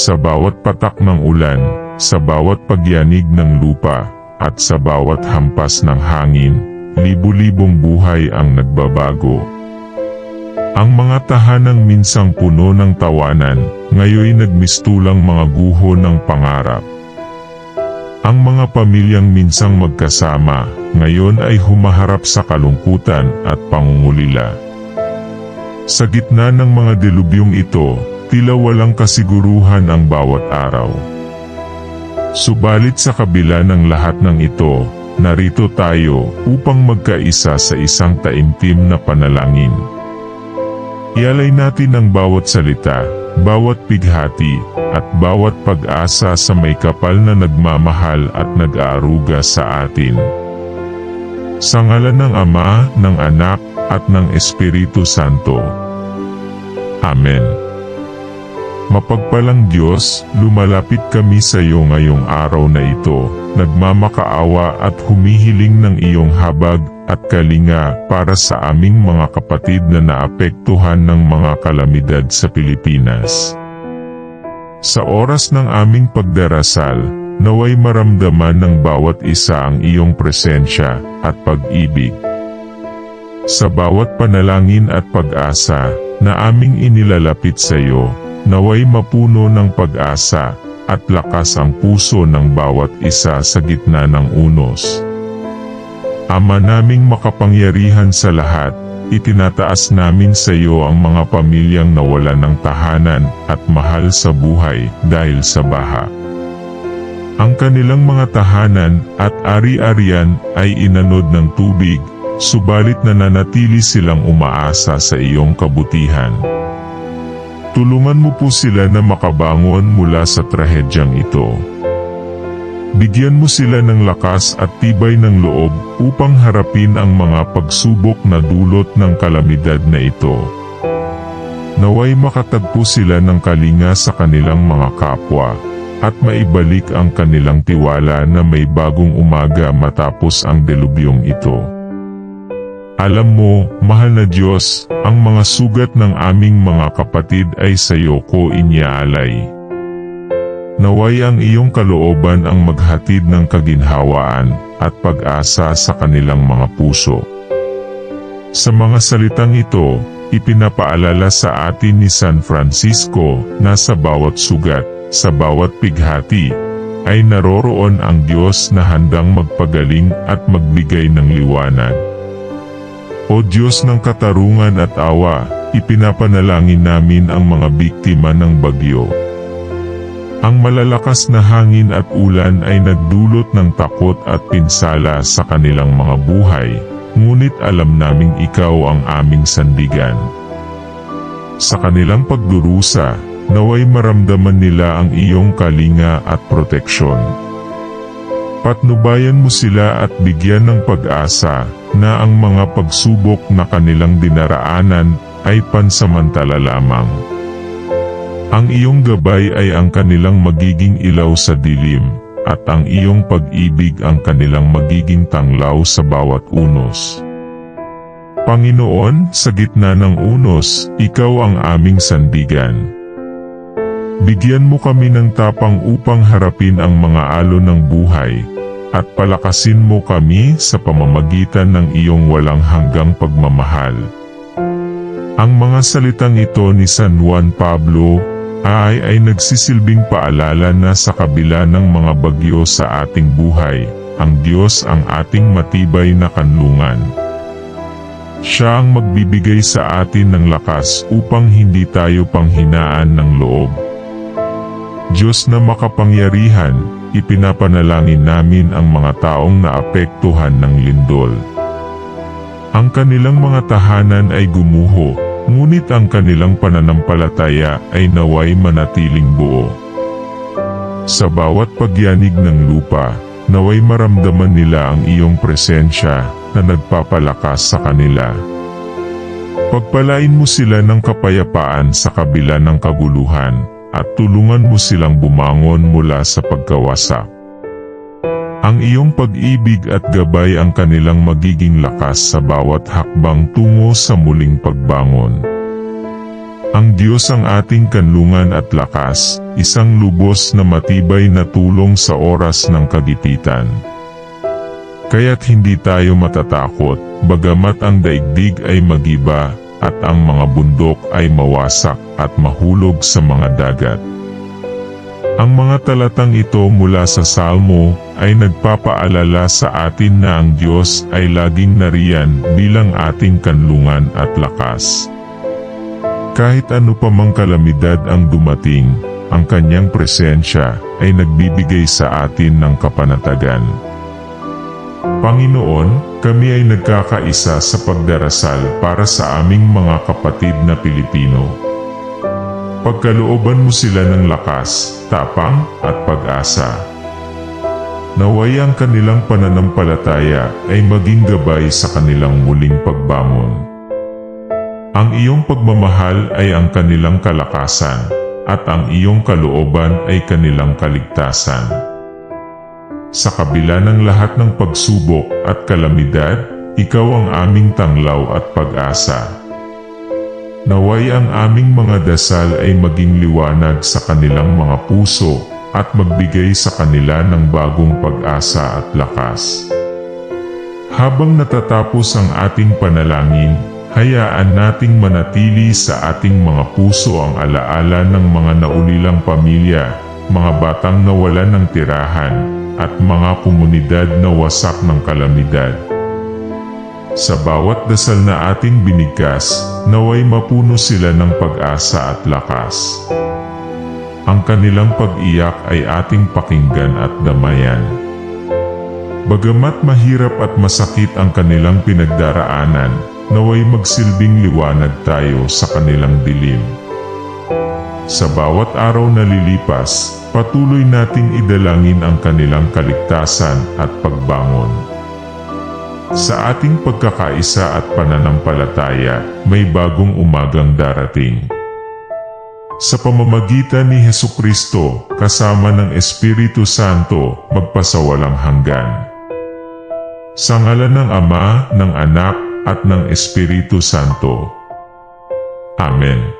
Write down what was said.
sa bawat patak ng ulan, sa bawat pagyanig ng lupa, at sa bawat hampas ng hangin, libu-libong buhay ang nagbabago. Ang mga tahanang minsang puno ng tawanan, ngayoy nagmistulang mga guho ng pangarap. Ang mga pamilyang minsang magkasama, ngayon ay humaharap sa kalungkutan at pangungulila. Sa gitna ng mga delubyong ito, tila walang kasiguruhan ang bawat araw. Subalit sa kabila ng lahat ng ito, narito tayo upang magkaisa sa isang taimtim na panalangin. Ialay natin ang bawat salita, bawat pighati, at bawat pag-asa sa may kapal na nagmamahal at nag-aaruga sa atin. Sa ngalan ng Ama, ng Anak, at ng Espiritu Santo. Amen. Mapagpalang Diyos, lumalapit kami sa iyo ngayong araw na ito, nagmamakaawa at humihiling ng iyong habag at kalinga para sa aming mga kapatid na naapektuhan ng mga kalamidad sa Pilipinas. Sa oras ng aming pagdarasal, naway maramdaman ng bawat isa ang iyong presensya at pag-ibig. Sa bawat panalangin at pag-asa na aming inilalapit sa iyo, naway mapuno ng pag-asa at lakas ang puso ng bawat isa sa gitna ng unos. Ama naming makapangyarihan sa lahat, itinataas namin sa iyo ang mga pamilyang nawalan ng tahanan at mahal sa buhay dahil sa baha. Ang kanilang mga tahanan at ari-arian ay inanod ng tubig, subalit nananatili silang umaasa sa iyong kabutihan. Tulungan mo po sila na makabangon mula sa trahedyang ito. Bigyan mo sila ng lakas at tibay ng loob upang harapin ang mga pagsubok na dulot ng kalamidad na ito. Naway makatagpo sila ng kalinga sa kanilang mga kapwa at maibalik ang kanilang tiwala na may bagong umaga matapos ang delubyong ito. Alam mo, mahal na Diyos, ang mga sugat ng aming mga kapatid ay sa iyo ko inyaalay. Naway ang iyong kalooban ang maghatid ng kaginhawaan at pag-asa sa kanilang mga puso. Sa mga salitang ito, ipinapaalala sa atin ni San Francisco na sa bawat sugat, sa bawat pighati, ay naroroon ang Diyos na handang magpagaling at magbigay ng liwanag. O Diyos ng katarungan at awa, ipinapanalangin namin ang mga biktima ng bagyo. Ang malalakas na hangin at ulan ay nagdulot ng takot at pinsala sa kanilang mga buhay, ngunit alam naming ikaw ang aming sandigan. Sa kanilang pagdurusa, naway maramdaman nila ang iyong kalinga at proteksyon. Patnubayan mo sila at bigyan ng pag-asa na ang mga pagsubok na kanilang dinaraanan ay pansamantala lamang. Ang iyong gabay ay ang kanilang magiging ilaw sa dilim, at ang iyong pag-ibig ang kanilang magiging tanglaw sa bawat unos. Panginoon, sa gitna ng unos, ikaw ang aming sandigan. Bigyan mo kami ng tapang upang harapin ang mga alon ng buhay, at palakasin mo kami sa pamamagitan ng iyong walang hanggang pagmamahal. Ang mga salitang ito ni San Juan Pablo ay ay nagsisilbing paalala na sa kabila ng mga bagyo sa ating buhay, ang Diyos ang ating matibay na kanlungan. Siya ang magbibigay sa atin ng lakas upang hindi tayo panghinaan ng loob. Diyos na makapangyarihan, ipinapanalangin namin ang mga taong naapektuhan ng lindol. Ang kanilang mga tahanan ay gumuho, ngunit ang kanilang pananampalataya ay naway manatiling buo. Sa bawat pagyanig ng lupa, naway maramdaman nila ang iyong presensya na nagpapalakas sa kanila. Pagpalain mo sila ng kapayapaan sa kabila ng kaguluhan, at tulungan mo silang bumangon mula sa pagkawasak. Ang iyong pag-ibig at gabay ang kanilang magiging lakas sa bawat hakbang tungo sa muling pagbangon. Ang Diyos ang ating kanlungan at lakas, isang lubos na matibay na tulong sa oras ng kagipitan. Kaya't hindi tayo matatakot, bagamat ang daigdig ay magiba, at ang mga bundok ay mawasak at mahulog sa mga dagat. Ang mga talatang ito mula sa Salmo ay nagpapaalala sa atin na ang Diyos ay laging nariyan bilang ating kanlungan at lakas. Kahit ano pa mang kalamidad ang dumating, ang kanyang presensya ay nagbibigay sa atin ng kapanatagan. Panginoon, kami ay nagkakaisa sa pagdarasal para sa aming mga kapatid na Pilipino. Pagkalooban mo sila ng lakas, tapang, at pag-asa. Naway ang kanilang pananampalataya ay maging gabay sa kanilang muling pagbangon. Ang iyong pagmamahal ay ang kanilang kalakasan, at ang iyong kalooban ay kanilang kaligtasan. Sa kabila ng lahat ng pagsubok at kalamidad, ikaw ang aming tanglaw at pag-asa. Naway ang aming mga dasal ay maging liwanag sa kanilang mga puso at magbigay sa kanila ng bagong pag-asa at lakas. Habang natatapos ang ating panalangin, hayaan nating manatili sa ating mga puso ang alaala ng mga naulilang pamilya, mga batang nawalan ng tirahan, at mga komunidad na wasak ng kalamidad. Sa bawat dasal na ating binigkas, naway mapuno sila ng pag-asa at lakas. Ang kanilang pag-iyak ay ating pakinggan at damayan. Bagamat mahirap at masakit ang kanilang pinagdaraanan, naway magsilbing liwanag tayo sa kanilang dilim. Sa bawat araw na lilipas, patuloy nating idalangin ang kanilang kaligtasan at pagbangon. Sa ating pagkakaisa at pananampalataya, may bagong umagang darating. Sa pamamagitan ni Heso Kristo, kasama ng Espiritu Santo, magpasawalang hanggan. Sa ngalan ng Ama, ng Anak, at ng Espiritu Santo. Amen.